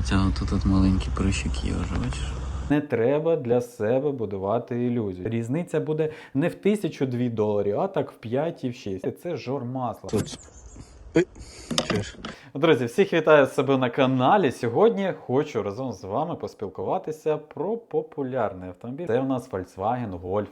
Хоча тут от маленький прищик є вже, бачиш? Не треба для себе будувати ілюзію. Різниця буде не в тисячу дві доларів, а так в п'ять і в шість. Це жор масла. Тут. Чуєш? Друзі, всіх вітаю себе на каналі. Сьогодні хочу разом з вами поспілкуватися про популярний автомобіль. Це у нас Volkswagen Golf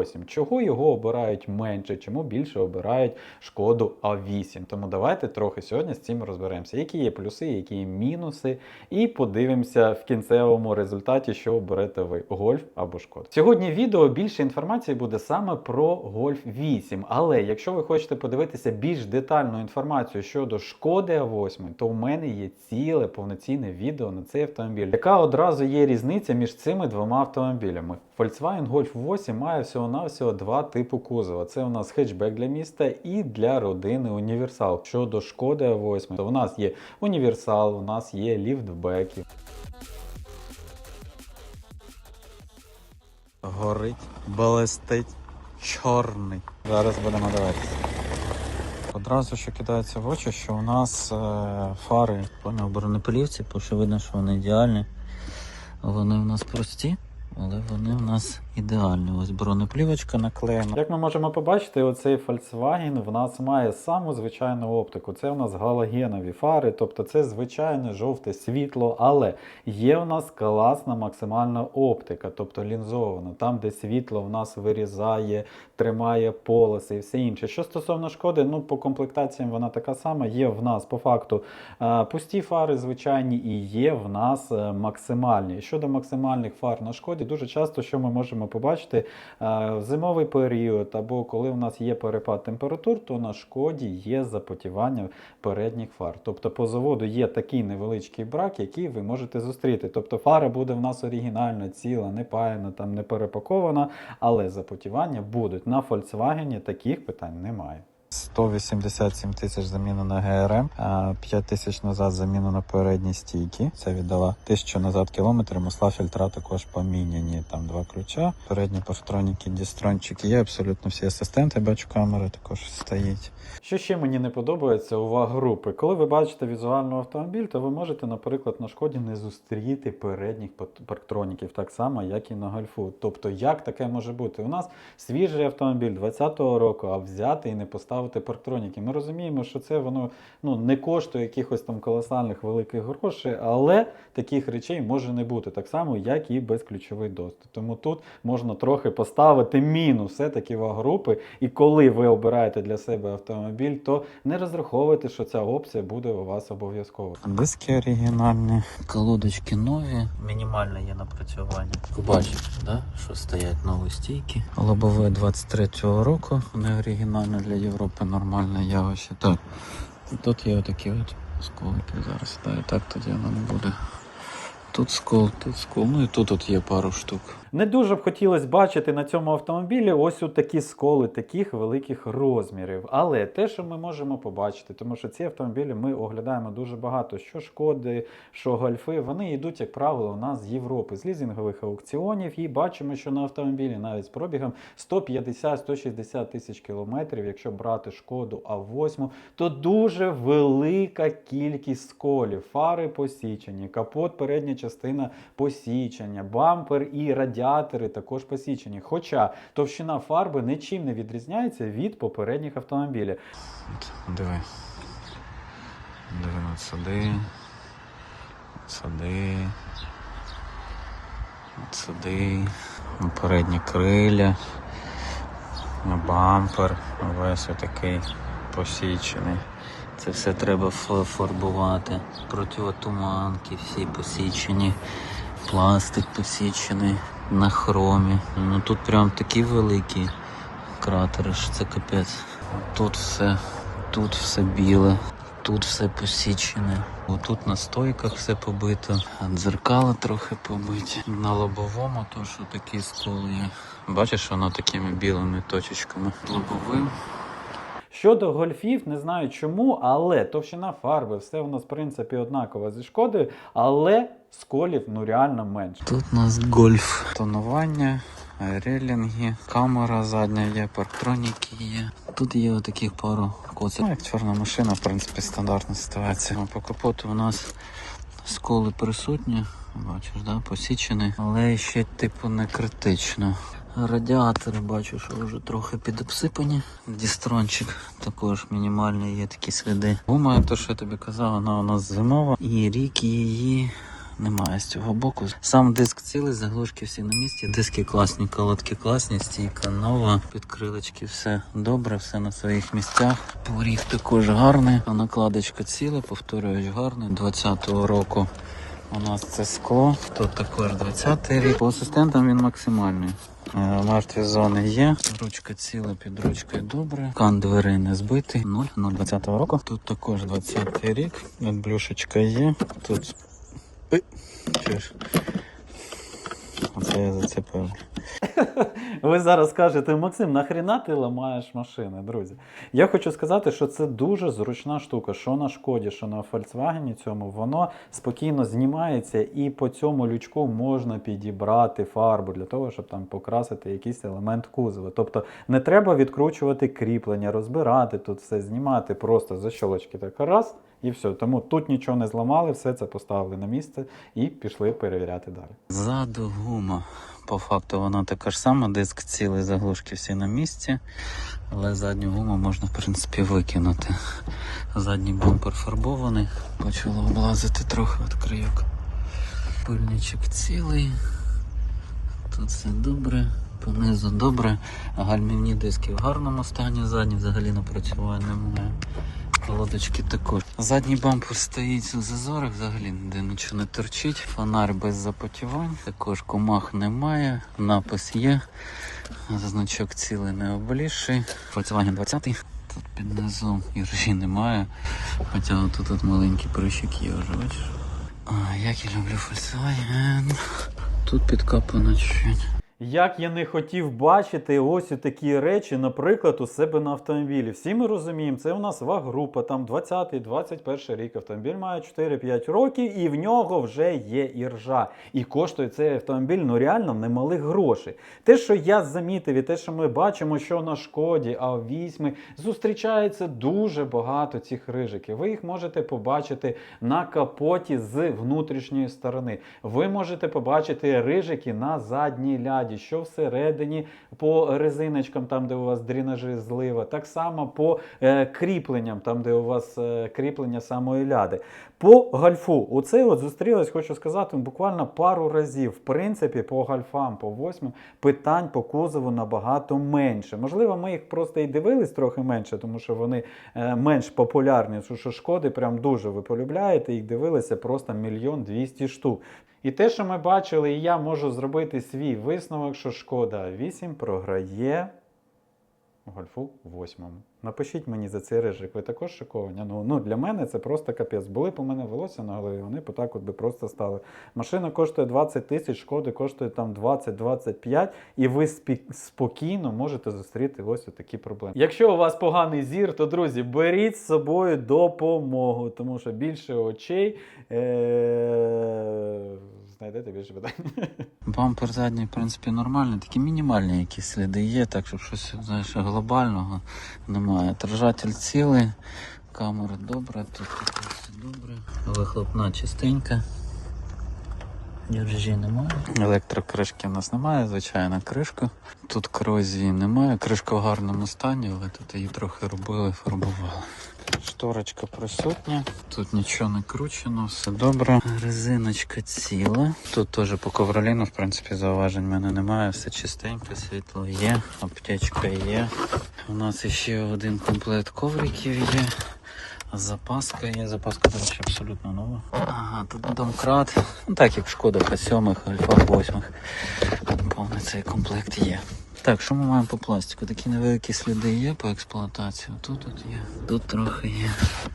8. Чого його обирають менше, чому більше обирають шкоду А8. Тому давайте трохи сьогодні з цим розберемося. Які є плюси, які є мінуси, і подивимося в кінцевому результаті, що оберете ви Golf або Шкода. Сьогодні відео більше інформації буде саме про Golf 8. Але якщо ви хочете подивитися більш детальну інформацію щодо шкоди А8, то у мене є ціле повноцінне відео на цей автомобіль, яка одразу є різниця між цими двома автомобілями. Volkswagen Golf 8 має всього-навсього два типу кузова. Це у нас хетчбек для міста і для родини універсал. Щодо шкоди А8, то у нас є універсал, у нас є ліфтбеки. Горить, балестить, чорний. Зараз будемо дивитися. Одразу що кидається в очі, що у нас е, фари поняв бронепилівці, бо що видно, що вони ідеальні. Вони у нас прості, але вони у нас ідеальні. Ось бронеплівочка наклеєна. Як ми можемо побачити, оцей Volkswagen в нас має саму звичайну оптику. Це у нас галогенові фари, тобто це звичайне жовте світло, але є у нас класна максимальна оптика, тобто лінзована, там, де світло в нас вирізає, тримає полоси і все інше. Що стосовно шкоди, ну по комплектаціям вона така сама. Є в нас по факту е, пусті фари звичайні і є в нас е, максимальні. Щодо максимальних фар на шкоді, дуже часто що ми можемо побачити е, в зимовий період або коли в нас є перепад температур, то на шкоді є запотівання передніх фар. Тобто по заводу є такий невеличкий брак, який ви можете зустріти. Тобто фара буде в нас оригінальна, ціла, не паяна, там не перепакована, але запотівання будуть. На Volkswagen таких питань немає. 187 тисяч заміну на ГРМ, 5 тисяч назад заміну на передні стійки. Це віддала тисячу назад кілометрів. Масла фільтра також поміняні. Там два ключа, передні парктроніки, дістрончики. Є абсолютно всі асистенти. Бачу, камери також стоїть. Що ще мені не подобається у ваг групи? Коли ви бачите візуально автомобіль, то ви можете, наприклад, на шкоді не зустріти передніх парктроніків, так само, як і на гольфу. Тобто, як таке може бути? У нас свіжий автомобіль 20-го року, а взяти і не поставити парктроніки. Ми розуміємо, що це воно ну, не коштує якихось там колосальних великих грошей, але таких речей може не бути, так само, як і безключовий доступ. Тому тут можна трохи поставити мінус все-таки ваг групи. І коли ви обираєте для себе автомобіль, то не розраховуйте, що ця опція буде у вас обов'язково. Диски оригінальні, колодочки нові, мінімальне є напрацювання. Бачиш, да? що стоять нові стійки. Лобове 23-го року, не оригінальне для Європи, нормальне явище. Так, тут є отакі от сколики зараз. І так тоді воно не буде. Тут скол, тут скол, ну і тут от є пару штук. Не дуже б хотілося бачити на цьому автомобілі ось у такі сколи таких великих розмірів. Але те, що ми можемо побачити, тому що ці автомобілі ми оглядаємо дуже багато, що шкоди, що гольфи, вони йдуть, як правило, у нас з Європи, з лізингових аукціонів, і бачимо, що на автомобілі навіть з пробігом 150-160 тисяч кілометрів, якщо брати шкоду А8, то дуже велика кількість сколів, фари посічені, капот, передня частина посічення, бампер і радіатори також посічені. Хоча товщина фарби нічим не відрізняється від попередніх автомобілів. Диви. Диви сюди. От сюди. От сюди. Передні криля. Бампер. Весь отакий посічений. Це все треба фарбувати. Противотуманки всі посічені. Пластик посічений на хромі. Ну тут прям такі великі кратери, що це капець. Тут все, тут все біле, тут все посічене. Отут на стойках все побито, дзеркала трохи побиті. На лобовому то що такі сколи є. Бачиш, воно такими білими точечками. Лобовим. Щодо гольфів, не знаю чому, але товщина фарби, все у нас в принципі однаково зі шкодою, але сколів ну реально менше. Тут у нас гольф. Тонування, релінги, камера задня є, парктроніки є. Тут є отаких пару коців. Ну, як чорна машина, в принципі, стандартна ситуація. По капоту у нас сколи присутні, бачиш, да, посічений, але ще типу не критично. Радіатори бачу, що вже трохи підобсипані. Дістрончик також мінімальний є такі сліди. Гума, то що я тобі казав, вона у нас зимова, і рік її немає з цього боку. Сам диск цілий, заглушки всі на місці. Диски класні, колодки класні, стійка нова, підкрилочки, все добре, все на своїх місцях. Поріг також гарний, а накладочка ціла, повторюють гарний. 20-го року у нас це скло. Тут також 20-й рік. По асистентам він максимальний. Е, Мертві зони є. Ручка ціла під ручкою добре. Кан двері не збитий. 0, 0 20-го року. Тут також 20-й рік. Блюшечка є. Тут Оце я зацепив. Ви зараз скажете, Максим, нахріна ти ламаєш машини, друзі? Я хочу сказати, що це дуже зручна штука. Що на шкоді, що на Volkswagen цьому, воно спокійно знімається, і по цьому лючку можна підібрати фарбу для того, щоб там покрасити якийсь елемент кузова. Тобто не треба відкручувати кріплення, розбирати тут все, знімати просто за щолочки так раз. І все. Тому тут нічого не зламали, все це поставили на місце і пішли перевіряти далі. Ззаду гума. По факту вона така ж сама, диск цілий, заглушки всі на місці. Але задню гуму можна, в принципі, викинути. Задній бампер фарбований. Почало облазити трохи від крайок. Пильничок цілий. Тут все добре. Понизу добре. Гальмівні диски в гарному стані, задні взагалі напрацювання немає. Колодочки також. Задній бампер стоїть у зазорах, взагалі ніде нічого не торчить. Фонарь без запотівань. Також комах немає, напис є. Значок цілий не облізший. Volkswagen 20 Тут під низом іржі немає. Хоча тут от маленький прищик є вже, бачиш. А, як я люблю Volkswagen. Тут підкапано чуть. Як я не хотів бачити ось такі речі, наприклад, у себе на автомобілі. Всі ми розуміємо, це у нас ваг-група, там 20-21 рік. Автомобіль має 4-5 років, і в нього вже є іржа. І коштує цей автомобіль ну реально немалих грошей. Те, що я замітив, і те, що ми бачимо, що на шкоді, а в вісьми зустрічається дуже багато цих рижиків. Ви їх можете побачити на капоті з внутрішньої сторони. Ви можете побачити рижики на задній ляді, що всередині по резиночкам, там де у вас дрінажі злива, так само по е, кріпленням, там де у вас е, кріплення самої ляди. По гальфу, оце от зустрілось, хочу сказати, буквально пару разів. В принципі, по гальфам, по восьмим питань по кузову набагато менше. Можливо, ми їх просто і дивились трохи менше, тому що вони е, менш популярні. Що шкоди прям дуже ви полюбляєте, їх дивилися просто мільйон двісті штук. І те, що ми бачили, і я можу зробити свій висновок, що шкода 8 програє гольфу 8. Напишіть мені за цей рижик, ви також шоковані. Ну, ну для мене це просто капець. Були б у мене волосся на голові, вони б отак от би просто стали. Машина коштує 20 тисяч, шкоди коштує там 20-25, і ви спокійно можете зустріти ось такі проблеми. Якщо у вас поганий зір, то друзі, беріть з собою допомогу, тому що більше очей е- знайдете більше питань. Бампер задній, в принципі, нормальний, такі мінімальні якісь сліди є, так щоб щось знаєш, глобального немає. Тражатель цілий, камера добра, тут все добре. Вихлопна чистенька. Держі немає. Електрокришки в нас немає, звичайна кришка. Тут корозії немає. Кришка в гарному стані, але тут її трохи робили, фарбували. Шторочка присутня, тут нічого не кручено, все добре. Резиночка ціла. Тут теж по ковроліну, в принципі, зауважень в мене немає, все чистенько, світло є, аптечка є. У нас ще один комплект ковриків є. Запаска є, запаска, до речі, абсолютно нова. Ага, тут домкрат. Ну так як в шкодах А7, Альфа 8. Повний цей комплект є. Так, що ми маємо по пластику? Такі невеликі сліди є по експлуатації. Тут тут є, тут трохи є.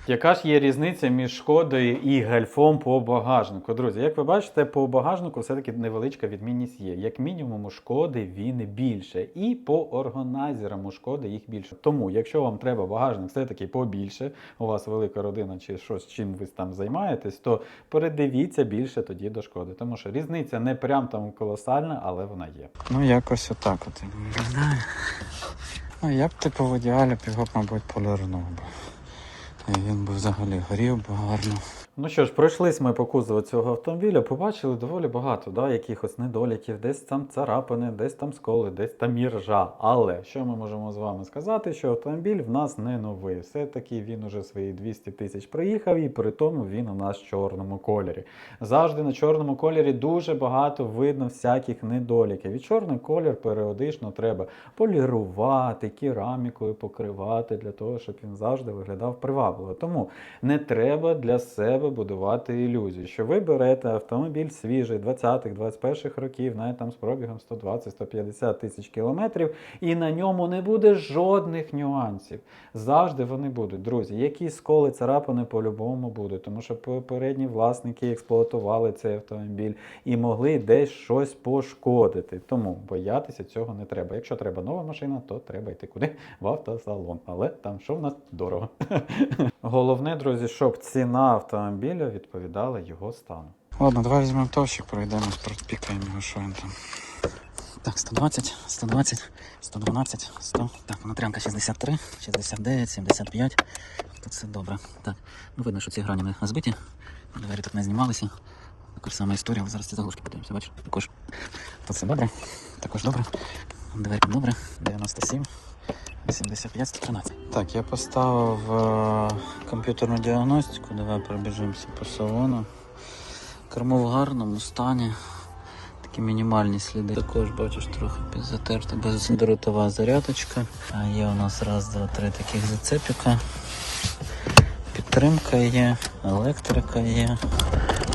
Яка ж є різниця між шкодою і гальфом по багажнику? Друзі, як ви бачите, по багажнику все-таки невеличка відмінність є. Як мінімум, у шкоди він більше. І по органайзерам у шкоди їх більше. Тому, якщо вам треба багажник все-таки побільше, у вас велика родина чи щось, чим ви там займаєтесь, то передивіться більше тоді до шкоди. Тому що різниця не прям там колосальна, але вона є. Ну, якось отак от він знаю. Ну, я б типу в ідеалі б мабуть, полірнув би. Він би взагалі горів гарно. Ну що ж, пройшлись ми по кузову цього автомобіля, побачили доволі багато да, якихось недоліків, десь там царапини, десь там сколи, десь там іржа. Але що ми можемо з вами сказати, що автомобіль в нас не новий. Все-таки він уже свої 200 тисяч проїхав, і при тому він у нас в чорному кольорі. Завжди на чорному кольорі дуже багато видно всяких недоліків. І чорний колір періодично треба полірувати, керамікою покривати для того, щоб він завжди виглядав привабливо. Тому не треба для себе будувати ілюзії, що ви берете автомобіль свіжий 20-х, 21-х років, навіть там з пробігом 120-150 тисяч кілометрів, і на ньому не буде жодних нюансів. Завжди вони будуть, друзі. Якісь сколи царапини по-любому будуть, тому що попередні власники експлуатували цей автомобіль і могли десь щось пошкодити. Тому боятися цього не треба. Якщо треба нова машина, то треба йти куди? В автосалон. Але там що в нас дорого. Головне, друзі, щоб ціна автомобіля відповідала його стану. Ладно, давай візьмемо товщик, пройдемось, пропікаємо його, що він там. Так, 120, 120, 112, 100. Так, внутрянка 63, 69, 75. Тут все добре. Так, ну видно, що ці грані не збиті. Двері тут не знімалися. Така сама історія, але зараз ці заглушки подивимося, бачиш? Також тут все добре. Також добре. Дверка добре. 97. 85, 113. Так, я поставив е, комп'ютерну діагностику. Давай пробіжимося по салону. Кермо в гарному стані. Такі мінімальні сліди. Також бачиш трохи підзатерта, бездротова зарядочка. А є у нас раз, два, три таких зацепіка. Підтримка є, електрика є.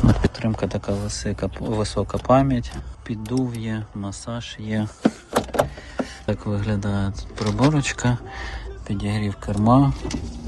Ну, Підтримка така висока, висока пам'ять, піддув є, масаж є. Так виглядає тут приборочка, підігрів керма,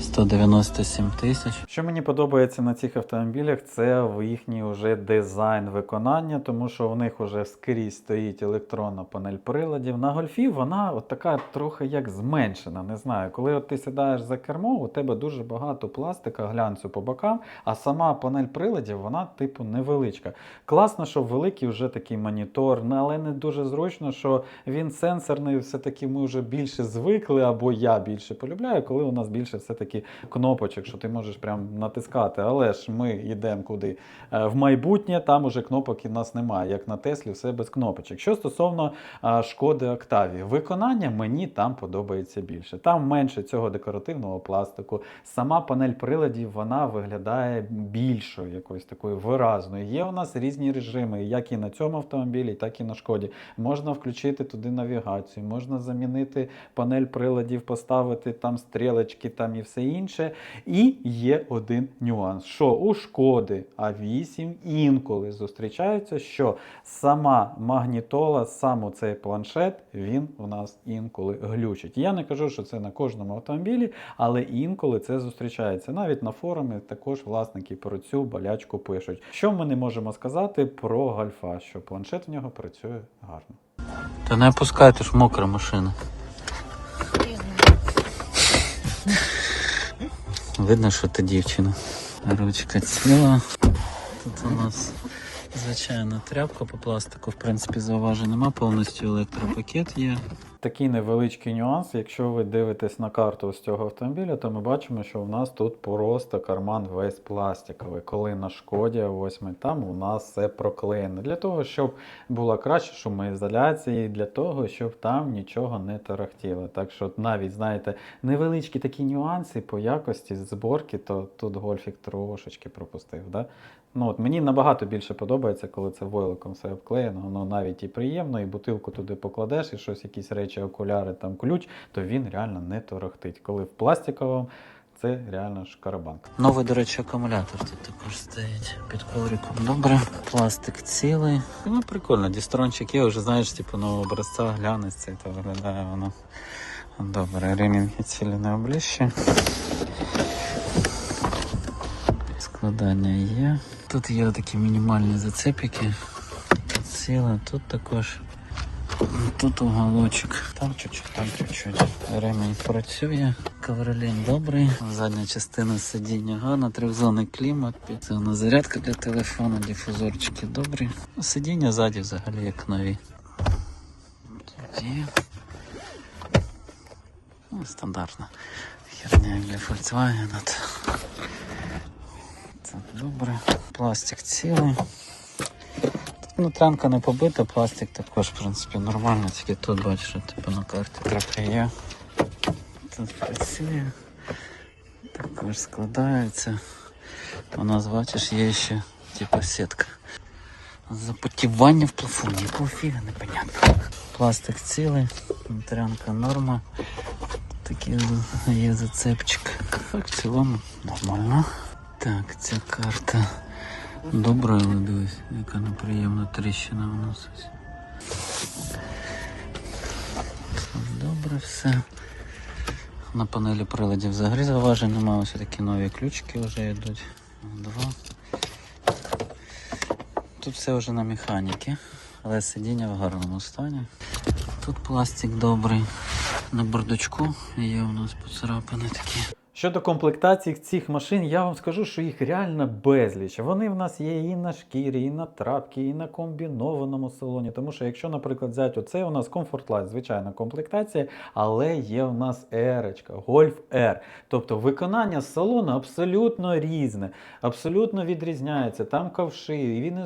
197 тисяч. Що мені подобається на цих автомобілях, це їхній уже дизайн виконання, тому що в них вже скрізь стоїть електронна панель приладів. На гольфі вона от така трохи як зменшена. Не знаю, коли от ти сідаєш за кермо, у тебе дуже багато пластика, глянцю по бокам, а сама панель приладів вона типу невеличка. Класно, що великий вже такий монітор, але не дуже зручно, що він сенсорний, все-таки ми вже більше звикли, або я більше полюбляю, коли у нас більше все-таки кнопочок, що ти можеш прям натискати. Але ж ми йдемо куди? Е, В майбутнє там уже кнопок у нас немає, як на Теслі, все без кнопочок. Що стосовно шкоди Октавії, виконання мені там подобається більше. Там менше цього декоративного пластику. Сама панель приладів вона виглядає більшою, якоюсь такою виразною. Є у нас різні режими, як і на цьому автомобілі, так і на шкоді. Можна включити туди навігацію, можна замінити панель приладів, поставити там стрілочки там і все інше. І є один нюанс, що у шкоди А8 інколи зустрічається, що сама магнітола, сам цей планшет, він у нас інколи глючить. Я не кажу, що це на кожному автомобілі, але інколи це зустрічається. Навіть на форумі також власники про цю болячку пишуть. Що ми не можемо сказати про гольфа, що планшет в нього працює гарно. Та не опускайте ж мокра машина. Видно, що ти дівчина. Ручка ціла. Тут у нас звичайна тряпка по пластику, в принципі, зауважень нема, повністю електропакет є. Такий невеличкий нюанс. Якщо ви дивитесь на карту з цього автомобіля, то ми бачимо, що в нас тут просто карман весь пластиковий. Коли на шкоді ось ми там у нас все проклеєно. Для того, щоб була краще шумоізоляція, для того, щоб там нічого не тарахтіло. Так що навіть, знаєте, невеличкі такі нюанси по якості зборки, то тут гольфік трошечки пропустив. Да? Ну, от мені набагато більше подобається, коли це войлоком все обклеєно, воно навіть і приємно, і бутилку туди покладеш, і щось, якісь речі, окуляри, там ключ, то він реально не торохтить. Коли в пластиковому, це реально шкарабанка. Новий, до речі, акумулятор тут також стоїть під ковриком. Добре, пластик цілий. Ну, прикольно, дістрончик є, вже знаєш, типу нового образця, глянець цей, то виглядає воно. Добре, ремінги цілі не обліщі. Складання є. Тут є такі мінімальні зацепики. Ціла, тут також. Тут уголочок. Там чуть-чуть, там чуть-чуть. Ремінь працює. Ковролін добрий. Задня частина сидіння гарна, трьохзонний клімат. Це у нас зарядка для телефону, дифузорчики добрі. Сидіння ззаді взагалі як нові. Ну, стандартна херня для Volkswagen. Це добре. Пластик цілий. Тут внутрянка не побита, пластик також, в принципі, нормально, тільки тут бачиш, типу на карті трохи є. Тут працює. Також складається. У нас, бачиш, є ще типу сітка. Запотівання в плафоні, якого фіга непонятно. Пластик цілий, внутрянка норма. Такий є зацепчик. Так, в цілому нормально. Так, ця карта добра, але яка неприємна тріщина у нас. Добре все. На панелі приладів взагалі зауважень немає. Ось такі нові ключики вже йдуть. Два. Тут все вже на механіки, але сидіння в гарному стані. Тут пластик добрий. На бардачку є у нас поцарапини такі. Щодо комплектації цих машин, я вам скажу, що їх реально безліч. Вони в нас є і на шкірі, і на трапці, і на комбінованому салоні. Тому що, якщо, наприклад, взяти оце, у нас Comfort Light, звичайна комплектація, але є у нас ерочка, Golf R. Тобто виконання салону абсолютно різне, абсолютно відрізняється. Там ковши, і він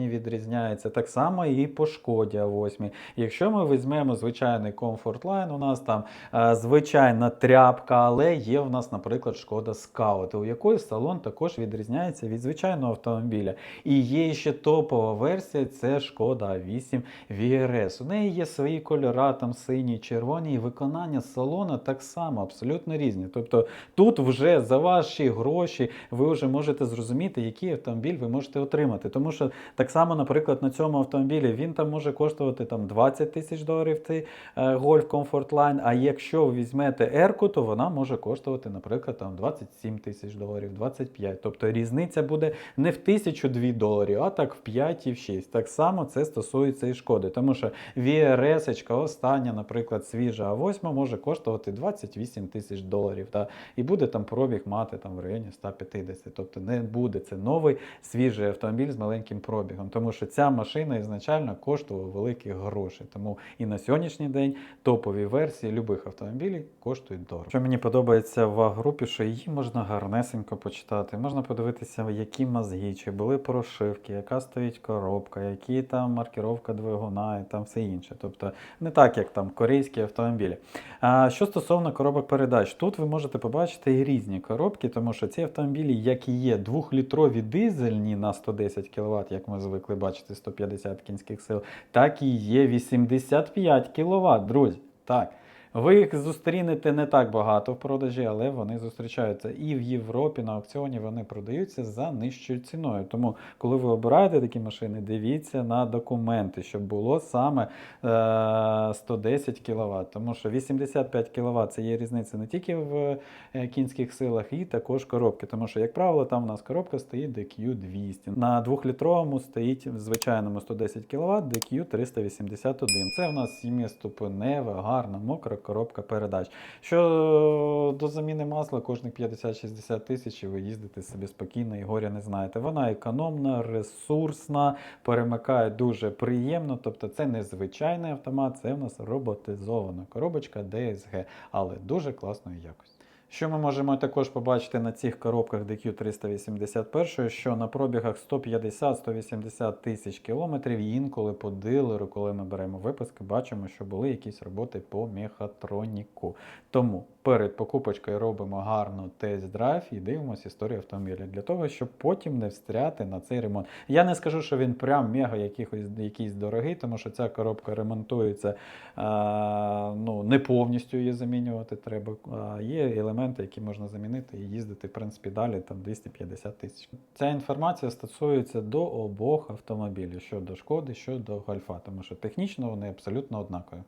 і відрізняється. Так само і по шкоді А8. Якщо ми візьмемо звичайний Comfort Line, у нас там е, звичайна тряпка, але є в нас, наприклад, шкода Scout, у якої салон також відрізняється від звичайного автомобіля. І є ще топова версія, це шкода А8 VRS. У неї є свої кольора, там сині, червоні, і виконання салона так само абсолютно різні. Тобто тут вже за ваші гроші ви вже можете зрозуміти, який автомобіль ви можете отримати. Тому що так само, наприклад, на цьому автомобілі він там може коштувати там 20 тисяч доларів цей е, Golf Comfort Line, а якщо ви візьмете Ерку, то вона може коштувати, наприклад, там 27 тисяч доларів, 25. Тобто різниця буде не в 1002 доларів, а так в 5 і в 6. Так само це стосується і шкоди, тому що VRS, остання, наприклад, свіжа А8 може коштувати 28 тисяч доларів. Та, і буде там пробіг мати там в районі 150. Тобто не буде це новий свіжий автомобіль з маленьким пробігом, тому що ця машина ізначально коштувала великі гроші. Тому і на сьогоднішній день топові версії любих автомобілів коштують дорого. Що мені подобається в групі, що її можна гарнесенько почитати. Можна подивитися, які мозги, чи були прошивки, яка стоїть коробка, які там маркіровка двигуна і там все інше. Тобто не так, як там корейські автомобілі. А що стосовно коробок передач, тут ви можете побачити і різні коробки, тому що ці автомобілі, як і є двохлітрові дизельні на 110 кВт, як ми звикли бачити, 150 кінських сил, так і є 85 кВт, друзі. Так. Ви їх зустрінете не так багато в продажі, але вони зустрічаються і в Європі на аукціоні вони продаються за нижчою ціною. Тому, коли ви обираєте такі машини, дивіться на документи, щоб було саме е, 110 кВт. Тому що 85 кВт це є різниця не тільки в е, кінських силах, і також коробки. Тому що, як правило, там у нас коробка стоїть DQ200. На 2-літровому стоїть в звичайному 110 кВт DQ381. Це в нас 7-ступенева, гарна, мокра коробка передач. Що до заміни масла кожних 50-60 тисяч ви їздите собі спокійно і горя не знаєте. Вона економна, ресурсна, перемикає дуже приємно. Тобто це не звичайний автомат, це в нас роботизована коробочка DSG, але дуже класної якості. Що ми можемо також побачити на цих коробках DQ381, що на пробігах 150-180 тисяч кілометрів інколи по дилеру, коли ми беремо випуски, бачимо, що були якісь роботи по мехатроніку. Тому перед покупочкою робимо гарно тест-драйв і дивимося історію автомобіля для того, щоб потім не встряти на цей ремонт. Я не скажу, що він прям мега якихось, якийсь дорогий, тому що ця коробка ремонтується а, ну, не повністю її замінювати треба. А є елементи, які можна замінити і їздити, в принципі, далі там 250 тисяч. Ця інформація стосується до обох автомобілів, що до шкоди, що до гольфа, тому що технічно вони абсолютно однакові.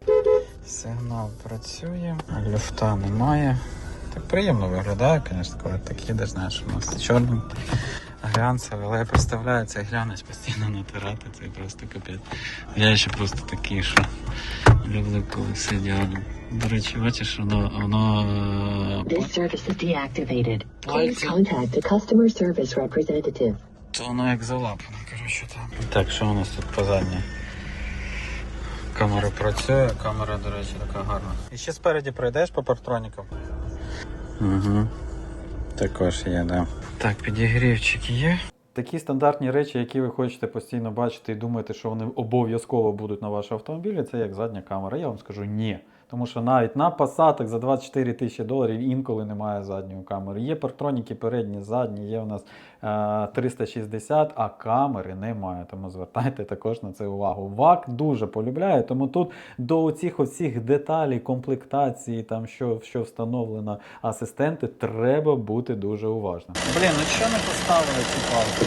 Сигнал працює, люфта немає. Так приємно виглядає, звісно, коли так їдеш, знаєш, у нас чорним глянцевий, але я представляю, цей глянець постійно натирати, це просто капець. Я ще просто такий, що люблю коли сидять. До речі, бачиш, воно, воно е, This service is deactivated. Please contact the customer service representative. То воно як залапано, коротше там. Так, що у нас тут по задній? Камера працює, камера, до речі, така гарна. І ще спереді пройдеш по партронікам? Угу. Також є, да. Так, підігрівчик є. Такі стандартні речі, які ви хочете постійно бачити і думаєте, що вони обов'язково будуть на вашому автомобілі, це як задня камера. Я вам скажу ні. Тому що навіть на посадок за 24 тисячі доларів інколи немає задньої камери. Є партроніки передні, задні, є у нас 360, а камери немає. Тому звертайте також на це увагу. ВАК дуже полюбляє, тому тут до оцих оцих деталей, комплектації, там що, що встановлено асистенти, треба бути дуже уважним. Блін, ну що не поставили ці палки?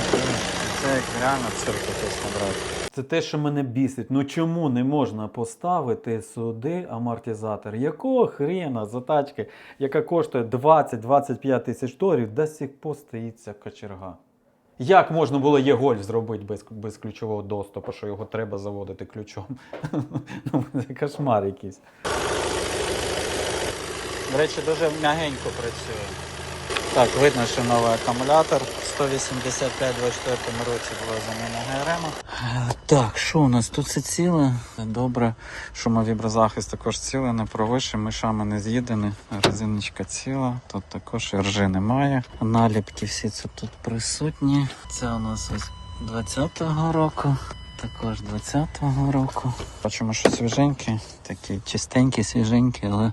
Це як реально цирк якийсь набрати. Це те, що мене бісить. Ну чому не можна поставити сюди амортизатор? Якого хрена за тачки, яка коштує 20-25 тисяч доларів, до сих пор стоїть ця кочерга? Як можна було є-гольф зробити без, без ключового доступу, що його треба заводити ключом? Ну, це кошмар якийсь. До речі, дуже м'ягенько працює. Так, видно, що новий акумулятор 185 в 24 році була заміна ГРМ. Так, що у нас тут все ціле? Добре. Шумовіброзахист також ціле, не провише, мишами не з'їдені, резиночка ціла, тут також ржи немає. Наліпки всі це тут присутні. Це у нас ось 20-го року. Також 20-го року. Бачимо, що свіженькі, такі чистенькі, свіженькі, але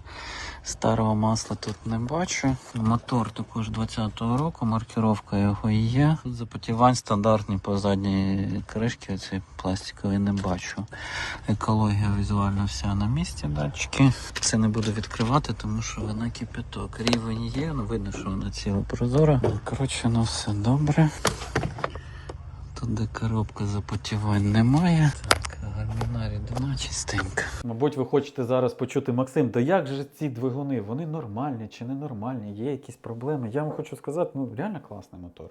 старого масла тут не бачу. Мотор також 20-го року, маркіровка його є. Запотівань стандартні по задній кришці, оці пластикові не бачу. Екологія візуально вся на місці, датчики. Це не буду відкривати, тому що вона кипяток. Рівень є, ну видно, що вона ціла прозора. Коротше, ну все добре. Тут де коробка запотівань немає. Гарміна рідина чистенька. Мабуть, ви хочете зараз почути Максим, да як же ці двигуни? Вони нормальні чи ненормальні? Є якісь проблеми? Я вам хочу сказати, ну реально класний мотор.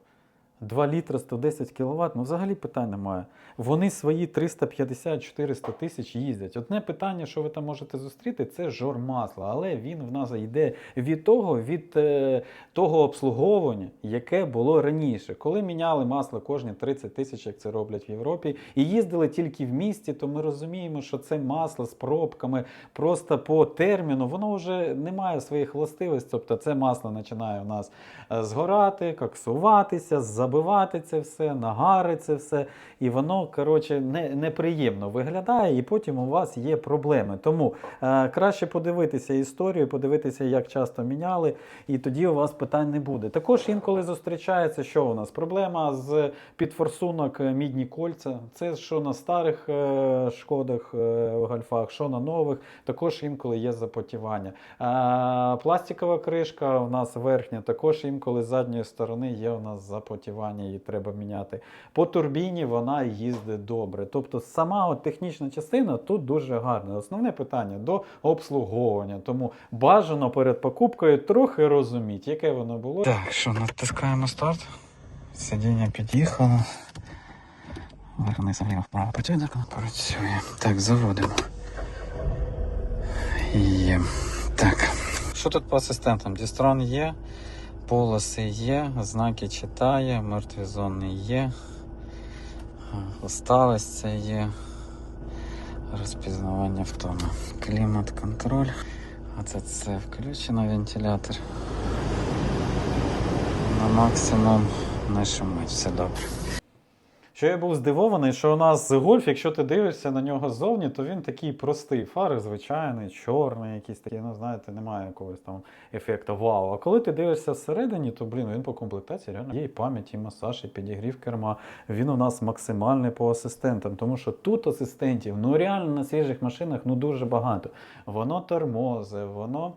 2 літра 110 кВт, ну взагалі питань немає. Вони свої 350-400 тисяч їздять. Одне питання, що ви там можете зустріти, це жор масла. Але він в нас йде від того, від е, того обслуговування, яке було раніше. Коли міняли масло кожні 30 тисяч, як це роблять в Європі, і їздили тільки в місті, то ми розуміємо, що це масло з пробками просто по терміну, воно вже не має своїх властивостей. Тобто це масло починає у нас е, згорати, коксуватися, забивати це все, нагари це все. І воно, коротше, не, неприємно виглядає, і потім у вас є проблеми. Тому е, краще подивитися історію, подивитися, як часто міняли, і тоді у вас питань не буде. Також інколи зустрічається, що у нас проблема з підфорсунок е, мідні кольця. Це що на старих е, шкодах, е, гольфах, що на нових, також інколи є запотівання. Е, пластикова кришка у нас верхня, також інколи з задньої сторони є у нас запотівання, її треба міняти. По турбіні вона їздить добре. Тобто сама от технічна частина тут дуже гарна. Основне питання до обслуговування. Тому бажано перед покупкою трохи розуміти, яке воно було. Так, що, натискаємо старт. Сидіння під'їхало. Верни заліво вправо працює, так працює. Так, заводимо. Є. Так. Що тут по асистентам? Дістрон є, полоси є, знаки читає, мертві зони є. Осталось це є. Розпізнавання втоми. Клімат контроль. А це це включено вентилятор. На максимум не шумить, все добре. Що я був здивований, що у нас гольф, якщо ти дивишся на нього ззовні, то він такий простий. Фари звичайний, чорний, якийсь такий, ну знаєте, немає якогось там ефекту вау. А коли ти дивишся всередині, то блін, він по комплектації реально є і пам'ять, і масаж, і підігрів керма. Він у нас максимальний по асистентам, тому що тут асистентів, ну реально на свіжих машинах ну дуже багато. Воно тормози, воно.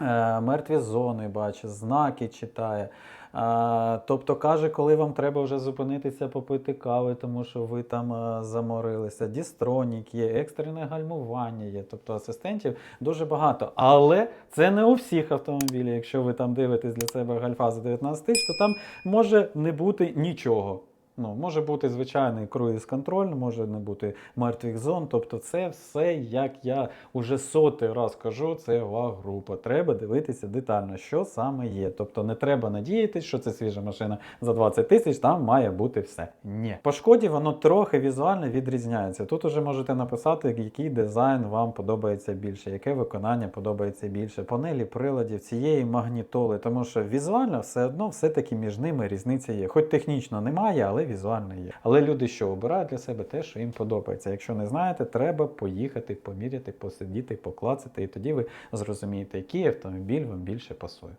Е, Мертві зони бачить, знаки читає. А, тобто каже, коли вам треба вже зупинитися, попити кави, тому що ви там а, заморилися. Дістронік є, екстрене гальмування є. Тобто асистентів дуже багато. Але це не у всіх автомобілях. Якщо ви там дивитесь для себе гальфа за 19 тисяч, то там може не бути нічого. Ну, може бути звичайний круїз-контроль, може не бути мертвих зон. Тобто, це все, як я уже сотий раз кажу, це ваг-група. Треба дивитися детально, що саме є. Тобто не треба надіятися, що це свіжа машина за 20 тисяч, там має бути все. Ні. По шкоді воно трохи візуально відрізняється. Тут уже можете написати, який дизайн вам подобається більше, яке виконання подобається більше. Панелі приладів цієї магнітоли, тому що візуально все одно все-таки між ними різниця є. Хоч технічно немає, але візуально є. Але люди що обирають для себе те, що їм подобається. Якщо не знаєте, треба поїхати, поміряти, посидіти, поклацати, і тоді ви зрозумієте, який автомобіль вам більше пасує.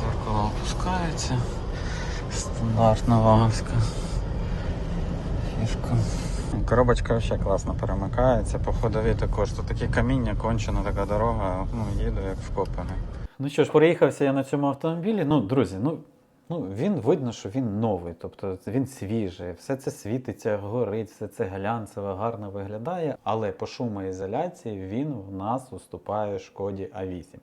Зеркало опускається. Стандартна ваговська фішка. Коробочка ще класно перемикається. По ходові також. Тут такі каміння, кончена така дорога. Ну, їду як вкопаний. Ну що ж, проїхався я на цьому автомобілі. Ну, друзі, ну. Ну, він видно, що він новий, тобто він свіжий, все це світиться, горить, все це глянцево, гарно виглядає, але по шумоізоляції він в нас уступає шкоді А8.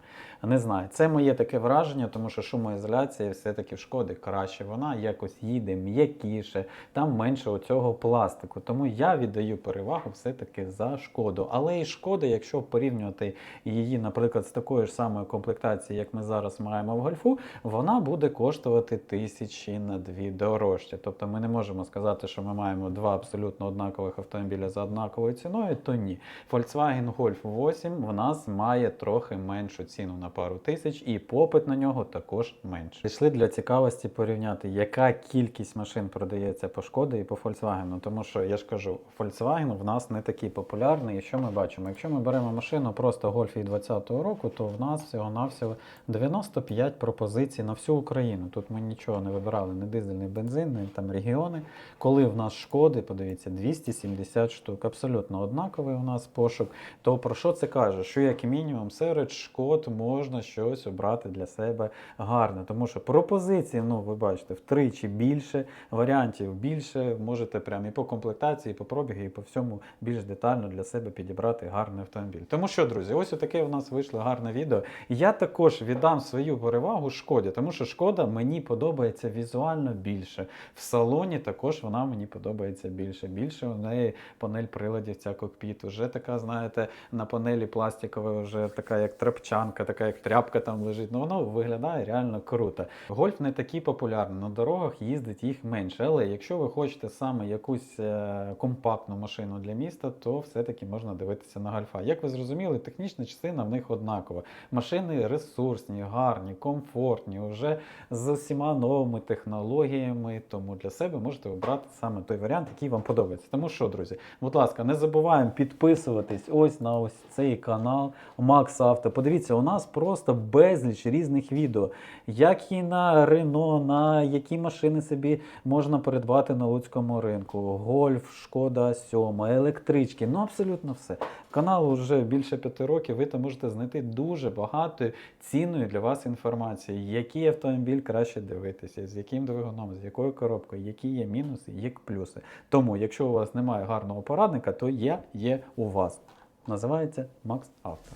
Не знаю, це моє таке враження, тому що шумоізоляція все-таки в шкоди краще. Вона якось їде м'якіше, там менше оцього пластику. Тому я віддаю перевагу все-таки за шкоду. Але і шкода, якщо порівнювати її, наприклад, з такою ж самою комплектацією, як ми зараз маємо в гольфу, вона буде коштувати тисячі на дві дорожче. Тобто ми не можемо сказати, що ми маємо два абсолютно однакових автомобіля за однаковою ціною, то ні. Volkswagen Golf 8 в нас має трохи меншу ціну на пару тисяч, і попит на нього також менший. Пішли для цікавості порівняти, яка кількість машин продається по Шкоді і по Volkswagen. Тому що я ж кажу, Volkswagen в нас не такий популярний. І що ми бачимо? Якщо ми беремо машину просто Golf 20 року, то в нас всього-навсього 95 пропозицій на всю Україну. Тут ми нічого не вибирали, не дизель, не бензин, не там регіони. Коли в нас шкоди, подивіться, 270 штук, абсолютно однаковий у нас пошук. То про що це каже? Що як мінімум серед шкод можна щось обрати для себе гарне. Тому що пропозицій, ну ви бачите, втричі більше, варіантів більше. Можете прямо і по комплектації, і по пробігу, і по всьому більш детально для себе підібрати гарний автомобіль. Тому що, друзі, ось таке у нас вийшло гарне відео. Я також віддам свою перевагу шкоді, тому що шкода мені подобається візуально більше. В салоні також вона мені подобається більше. Більше у неї панель приладів ця кокпіт. Уже така, знаєте, на панелі пластикова, вже така як тряпчанка, така як тряпка там лежить. Ну воно виглядає реально круто. Гольф не такий популярний. На дорогах їздить їх менше. Але якщо ви хочете саме якусь е, компактну машину для міста, то все-таки можна дивитися на гольфа. Як ви зрозуміли, технічна частина в них однакова. Машини ресурсні, гарні, комфортні, вже з усіма новими технологіями. Тому для себе можете обрати саме той варіант, який вам подобається. Тому що, друзі, будь ласка, не забуваємо підписуватись ось на ось цей канал Макс Авто. Подивіться, у нас просто безліч різних відео, як і на Рено, на які машини собі можна придбати на луцькому ринку. Гольф, Шкода, Сьома, електрички, ну абсолютно все. Канал вже більше п'яти років. Ви там можете знайти дуже багато цінної для вас інформації, який автомобіль краще дивитися, з яким двигуном, з якою коробкою, які є мінуси, які плюси. Тому, якщо у вас немає гарного порадника, то я є у вас. Називається Макс Авто.